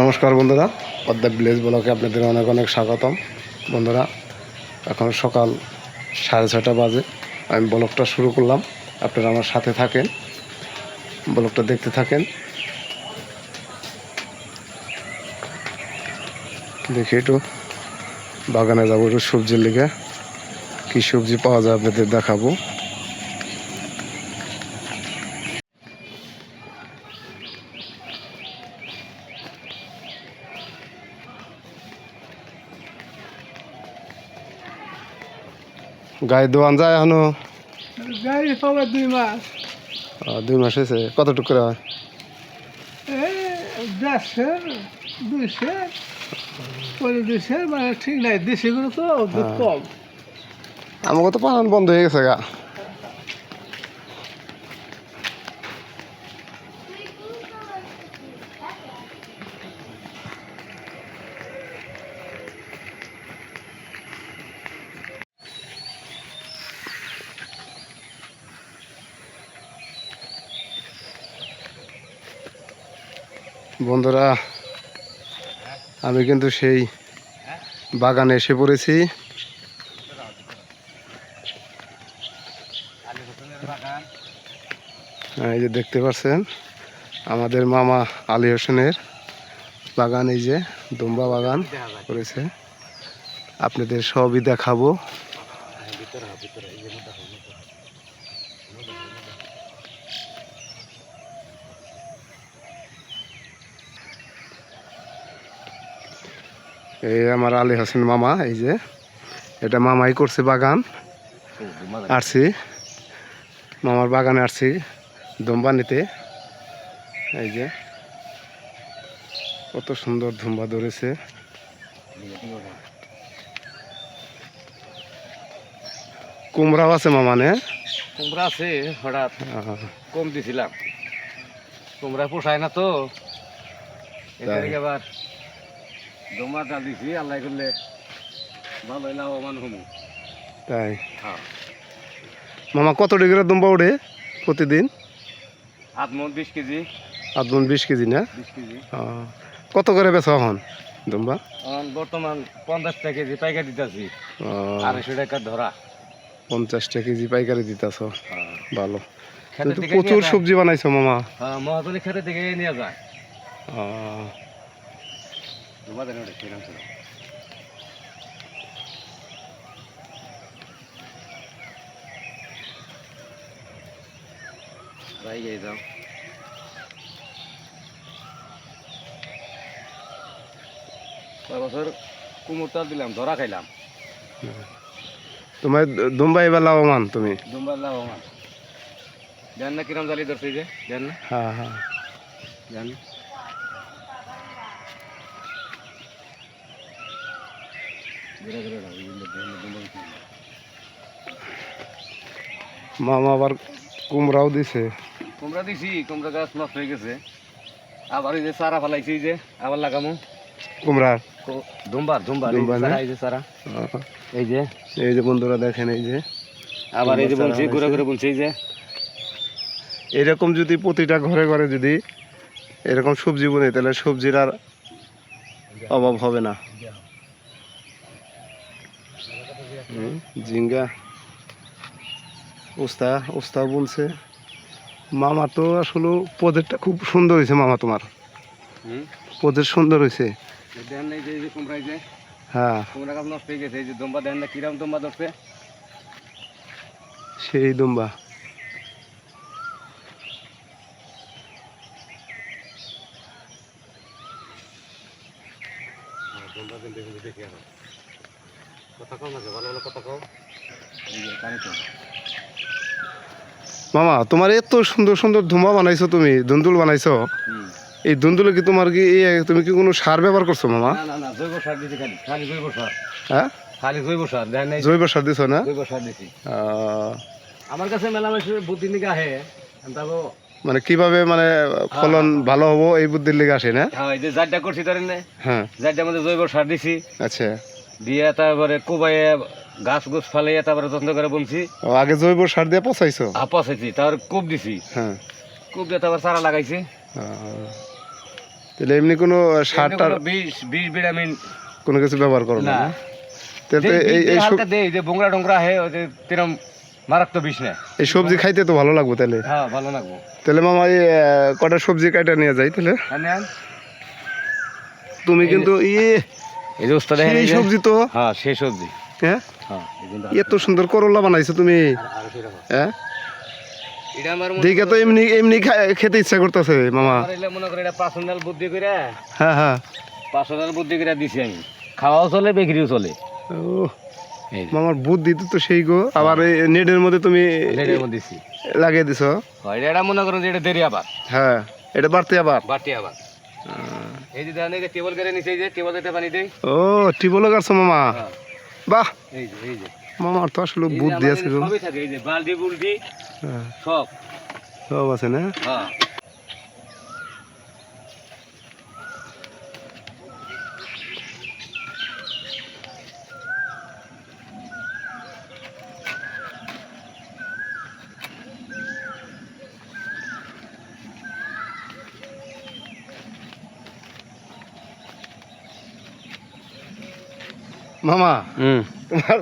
নমস্কার বন্ধুরা, পদ্মা ভিলেজ ব্লকে আপনাদের অনেক অনেক স্বাগতম। বন্ধুরা, এখন সকাল সাড়ে ছটা বাজে, আমি ব্লকটা শুরু করলাম, আপনারা আমার সাথে থাকেন ব্লকটা দেখতে থাকেন। দেখি একটু বাগানে যাব, একটু সবজির লিগে, কী সবজি পাওয়া যায় আপনাদের দেখাবো। গায়ে দোয়ান যায় এখনও? দুই মাস। দুই মাস হয়েছে। কতটুকু করে হয়? মানে আমাকে তো পালন বন্ধ হয়ে গেছে গা। বন্ধুরা আমি কিন্তু সেই বাগানে এসে পড়েছি। হ্যাঁ, এই যে দেখতে পাচ্ছেন আমাদের মামা আলী হোসেনের বাগান এই যে দুম্বা বাগান করেছে। আপনাদের সবই দেখাবো। এই আমার আলী হোসেন মামা এই যে। এটা মামাই করছে বাগান। আসছি মামার বাগানে আসছি নিতে এই যে। কত সুন্দর ধুম্বা ধরেছে। কুমড়াও আছে মামানে কুমড়া আছে হঠাৎ কম দিছিলাম। কুমড়া পোষায় না তো। তাই। ডাল দিছি আল্লাহ করলে ভালো লাভবান হমু তাই? হ্যাঁ। মামা কত ডিগ্রি দুম্বা ওঠে প্রতিদিন? হাত মন বিশ কেজি। আট মন বিশ কেজি না? বিশ কেজি। কত করে বেচা হন দুম্বা? এখন বর্তমান পঞ্চাশটা কেজি পাইকারি দিতেছি। আড়াইশো টাকা ধরা। পঞ্চাশটা কেজি পাইকারি দিতেছ? হ্যাঁ। ভালো। প্রচুর সবজি বানাইছো মামা। হ্যাঁ মহাতলি খেতে থেকে নিয়ে যায় আহ, জমা দেন ওটা কিরম ছিল রাই যাই যাও কয় বছর কুমুরটা দিলাম ধরা খাইলাম তোমার দুম্বা এবার লাভবান তুমি দুম্বার লাভবান জান না কিরম জালি ধরছে যে জান না হ্যাঁ হ্যাঁ জান ঘুরে ঘুরে দাও, এই যে দুম্বা- দুম্বা উঠে গেলো। মামা আবার কুমড়াও দিছে। কুমড়া দিছি কুমড়া গাছ নষ্ট হয়ে গেছে। আবার এই যে ফেলাইছি যে আবার লাগামু। কুমড়ার এই যে? চারা, এই যে এই যে। বন্ধুরা দেখেন এই যে। আবার এই যে বলছি ঘুরে ঘুরে বলছি এই যে। এরকম যদি প্রতিটা ঘরে ঘরে যদি এরকম সবজি বনে তাহলে সবজির আর অভাব হবে না হুম, ঝিঙ্গা উস্তা উস্তা বলছে মামা তো আসলে পদেরটা খুব সুন্দর হয়েছে মামা তোমার। হুম? পদের সুন্দর হয়েছে। হ্যাঁ। হয়ে দুম্বা দুম্বা সেই দুম্বা। দুম্বা দিন দেখি মামা তোমার এত সুন্দর সুন্দর ধুমা বানাইছো তুমি দুন্দুল বানাইছো। এই দুন্দুলে কি তোমার কি তুমি কি কোনো সার ব্যবহার করছ মামা? জৈব সার দিছি খালি খালি জৈব সার। হ্যাঁ? খালি জৈব সার দেখেন না এই যে জৈব সার দিছো না? জৈব সার দিছি। আমার কাছে মেলা বুদ্ধি নিকে আহে তারপর মানে কীভাবে মানে ফলন ভালো হব এই বুদ্ধির লেগে আসে না? হ্যাঁ এই যে জারটা করছি ধরেন হ্যাঁ। জারটার মধ্যে জৈব সার দিছি। আচ্ছা। দিয়ে তারপরে কোবাইয়ে গাছ গুছ ফালাইয়া তারপরে যত্ন করে বলছি আগে জৈব সার দিয়ে পচাইছো? পচাইছি তারপরে কোপ দিছি। হ্যাঁ। কোপ দিয়ে তারপর চারা লাগাইছি। তাহলে এমনি কোনো সার টার বিষ বিষ ভিটামিন কোনো কিছু ব্যবহার করো না? তাহলে এই এই হালকা দেই যে বোংরা হে ওই যে তিরম মারাত্মক বিষ না এই সবজি খাইতে তো ভালো লাগবে তাহলে? হ্যাঁ ভালো লাগবো। তাহলে মামা এই কটা সবজি কাটা নিয়ে যাই তাহলে। তুমি কিন্তু ইয়ে এই যে উস্তাদ এই সবজি তো? হ্যাঁ সেই সবজি। হ্যাঁ? হ্যাঁ এত সুন্দর করলা বানাইছো তুমি। হ্যাঁ? দেখে তো এমনি এমনি খেতে ইচ্ছা করতেছে মামা। আমার মনে করে এটা পার্সোনাল বুদ্ধি করে। হ্যাঁ হ্যাঁ। পার্সোনাল বুদ্ধি করে দিছি আমি। খাওয়াও চলে বিক্রিও চলে। ও মামার বুদ্ধি তো তো সেই গো। আবার নেটের মধ্যে তুমি মধ্যে দিছি। লাগিয়ে দিছো। এটা মনে যে এটা দেরি আবার। হ্যাঁ এটা বাড়তে আবার। বাটি আবার। এই যে দেখেন এই যে টেবল করে নিছে এই যে টেবল দিতে পানি দেই। ও টিবলো গাড়ছো মামা? হ্যাঁ। বাহ! এই যে এই যে। মামার তো আসলে বুদ্ধি আছে সবই থাকে এই যে বালদি বুলদি হ্যাঁ, সব। সব আছে না? হ্যাঁ। মামা হুম। তোমার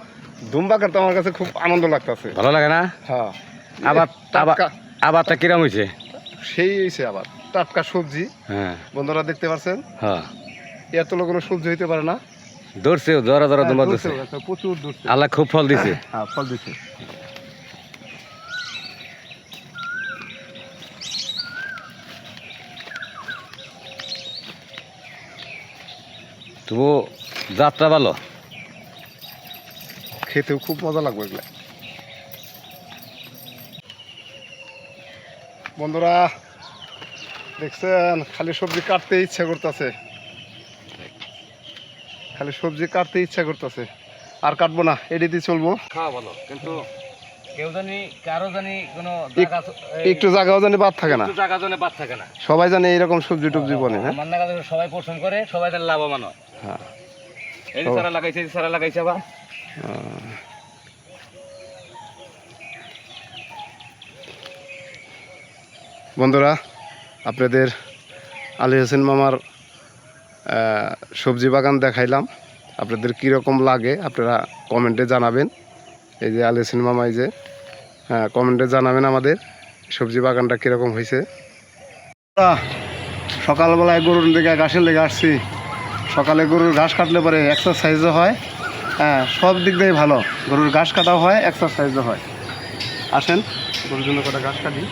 দুম্বা কাটতে আমার কাছে খুব আনন্দ লাগতেছে। ভালো লাগে না? হ্যাঁ। আবার আবার টাটকা আবারটা কিরম হয়েছে? সেই হয়েছে আবার টাটকা সবজি। হ্যাঁ। বন্ধুরা দেখতে পাচ্ছেন হ্যাঁ। এত কোনো সবজি হইতে পারে না। ধরছে জরা জরা তোমার হ্যাঁ, ধরছে প্রচুর ধরছে। আল্লাহ খুব ফল দিছে। হ্যাঁ ফল দিচ্ছে তবু যাত্রা ভালো? খেতেও খুব মজা লাগবে এগুলো। বন্ধুরা দেখছেন খালি সবজি কাটতে ইচ্ছা করতেছে। খালি সবজি কাটতে ইচ্ছা করতেছে। আর কাটবো না এডিতে চলবো। কিন্তু একটু জায়গাও জানি বাদ থাকে না। জায়গা জনে বাদ থাকে না। সবাই জানে এইরকম সবজি টবজি বনে হ্যাঁ? সবাই পছন্দ করে সবাই লাভবান হয়। হ্যাঁ। এই সারা লাগাইছে সারা লাগাইছে আবার। বন্ধুরা, আপনাদের আলী হোসেন মামার সবজি বাগান দেখাইলাম। আপনাদের কীরকম লাগে আপনারা কমেন্টে জানাবেন। এই যে আলী হোসেন মামা এই যে হ্যাঁ কমেন্টে জানাবেন আমাদের সবজি বাগানটা কীরকম হয়েছে। সকালবেলায় গরুর দিকে ঘাসের লেগে আসছি। সকালে গরুর ঘাস কাটলে পরে এক্সারসাইজও হয়। হ্যাঁ সব দিক দিয়ে ভালো। গরুর ঘাস কাটাও হয় এক্সারসাইজও হয়। আসেন, গরুর জন্য কটা ঘাস কাটি।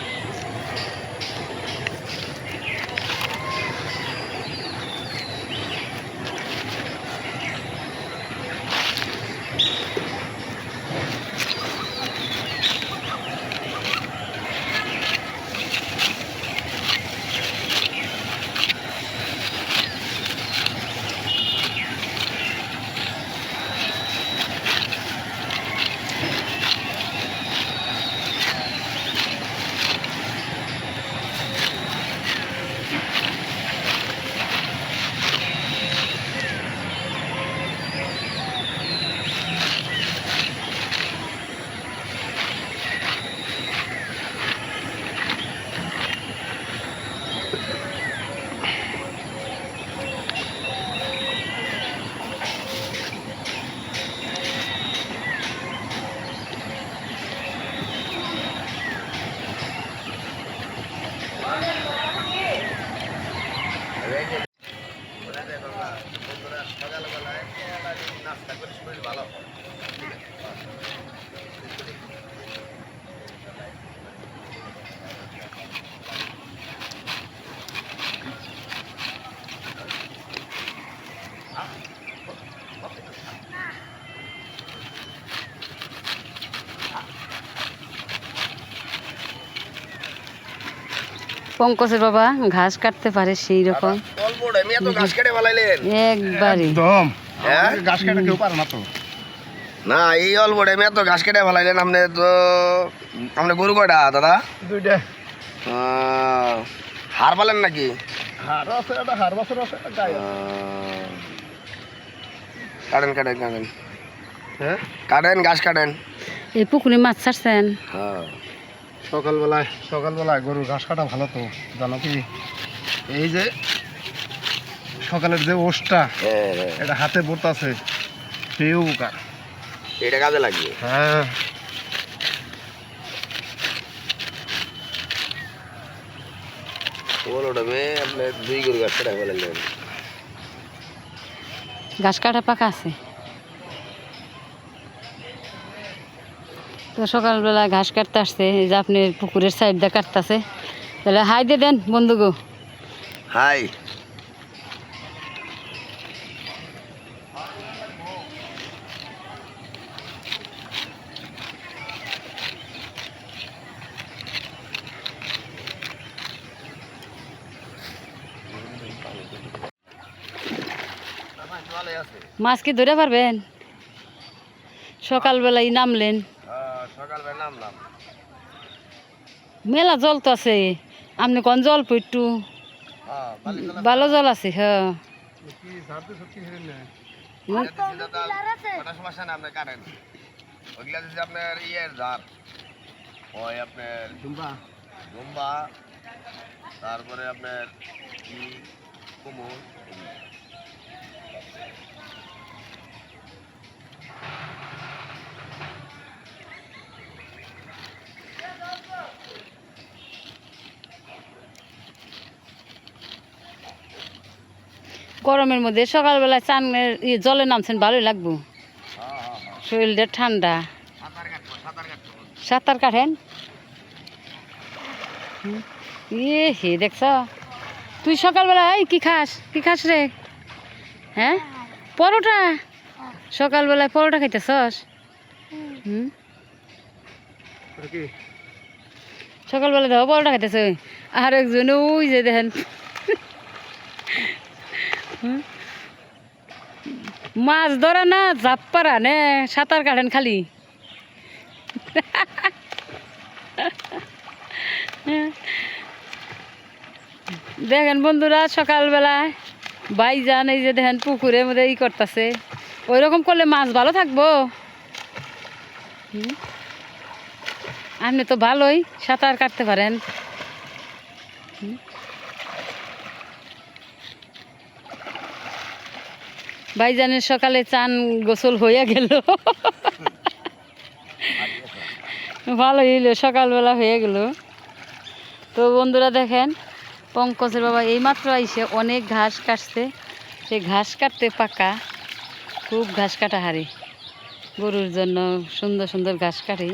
পঙ্কজের বাবা ঘাস কাটতে পারে সেই রকম। একবারে। একদম। ঘাস কাটা কেউ পারে না তো। না এই অল্প টাইমে এত ঘাস কেটে ফেলাইলেন। আপনি তো আপনি গরু কয়টা দাদা? দুইটা। হার পালেন নাকি? কাটেন কাটেন কাটেন। হ্যাঁ? কাটেন ঘাস কাটেন। এই পুকুরে মাছ ছাড়ছেন। হ্যাঁ। সকালবেলায় সকালবেলায় গরুর ঘাস কাটা ভালো তো জানো কি? এই যে সকালের যে ওষটা হ্যাঁ। এটা হাতে পড়তাছে সেই উপকার। এটা কাজে লাগবে। হ্যাঁ। ঘাস কাটা পাকা আছে। তো সকালবেলা ঘাস কাটতে আসছে এই যে আপনি পুকুরের সাইড দিয়ে কাটতেছে। তাহলে হাই দিয়ে দেন বন্ধুগো হাই মাছ কি ধরে পারবেন? সকালবেলাই নামলেন। সকালবেলা নামলাম। মেলা জল তো আছে আপনি কোন জল একটু? হ্যাঁ ভালো জল আছে হ্যাঁ। ওটা সমস্যা না ওইগুলা যদি আপনার ইয়ের ধার ওই আপনার দুম্বা লম্বা তারপরে আপনার কি কোমর গরমের মধ্যে সকালবেলায় চান জলে নামছেন, ভালোই লাগবো। শরীরটা ঠান্ডা। সাঁতার কাটেন? ইয়ে হে, দেখছ? তুই সকালবেলা এই কি খাস? কি খাস রে? হ্যাঁ? পরোটা? সকালবেলায় পরোটা খাইতেছস? হুম। সকালবেলা দেখো পরোটা খাইতেছ। আর একজন ওই যে দেখেন মাছ ধরা না জাপ পারা, নে, সাঁতার কাটেন খালি। দেখেন বন্ধুরা সকালবেলায় বাই যান এই যে দেখেন পুকুরের মধ্যে ই করতেছে। ওই রকম করলে মাছ ভালো থাকব। আপনি তো ভালোই সাঁতার কাটতে পারেন। হুম। ভাইজানের সকালে চান গোসল হইয়া গেল। ভালো হইল, সকালবেলা হয়ে গেল। তো বন্ধুরা দেখেন, পঙ্কজের বাবা এইমাত্র আইসে অনেক ঘাস কাটছে। সে ঘাস কাটতে পাকা, খুব ঘাস কাটা হারি গরুর জন্য সুন্দর সুন্দর ঘাস কাটে।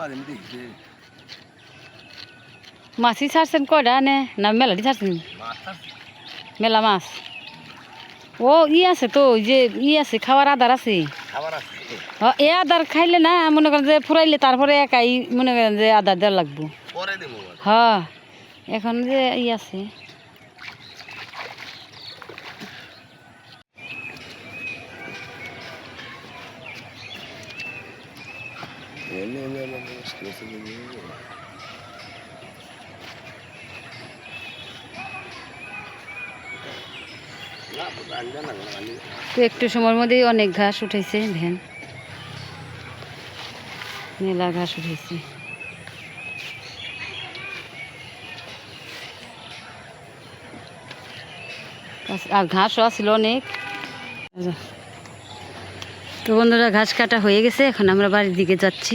বাজে দেখছি মাছই ছাড়ছেন কয়টা নে না মেলাটি ছাড়ছেন মেলা মাছ ও ই আছে তো যে ই আছে খাওয়ার আদার আছে এ আদার খাইলে না মনে করেন যে ফুরাইলে তারপরে একাই মনে করেন যে আদার দেওয়া লাগবো পরে দেবো হ এখন যে ই আছে তো একটু সময়ের মধ্যেই অনেক ঘাস উঠেছে ভ্যান মেলা ঘাস উঠেছে। আর ঘাসও আছিল অনেক। তো বন্ধুরা, ঘাস কাটা হয়ে গেছে, এখন আমরা বাড়ির দিকে যাচ্ছি।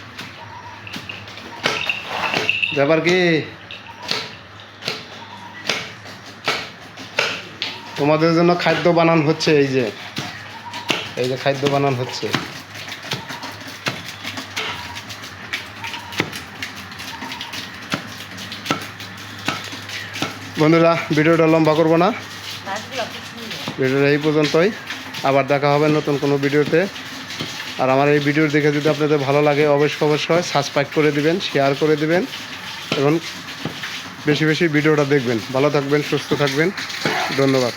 ব্যাপার কি? তোমাদের জন্য খাদ্য বানান হচ্ছে, এই যে। এই যে খাদ্য বানান হচ্ছে। বন্ধুরা, ভিডিওটা লম্বা করব না। ভিডিওটা এই পর্যন্তই। আবার দেখা হবে নতুন কোনো ভিডিওতে। আর আমার এই ভিডিও দেখে যদি আপনাদের ভালো লাগে অবশ্য অবশ্যই সাবস্ক্রাইব করে দিবেন শেয়ার করে দিবেন। এবং বেশি বেশি ভিডিওটা দেখবেন। ভালো থাকবেন সুস্থ থাকবেন। ধন্যবাদ।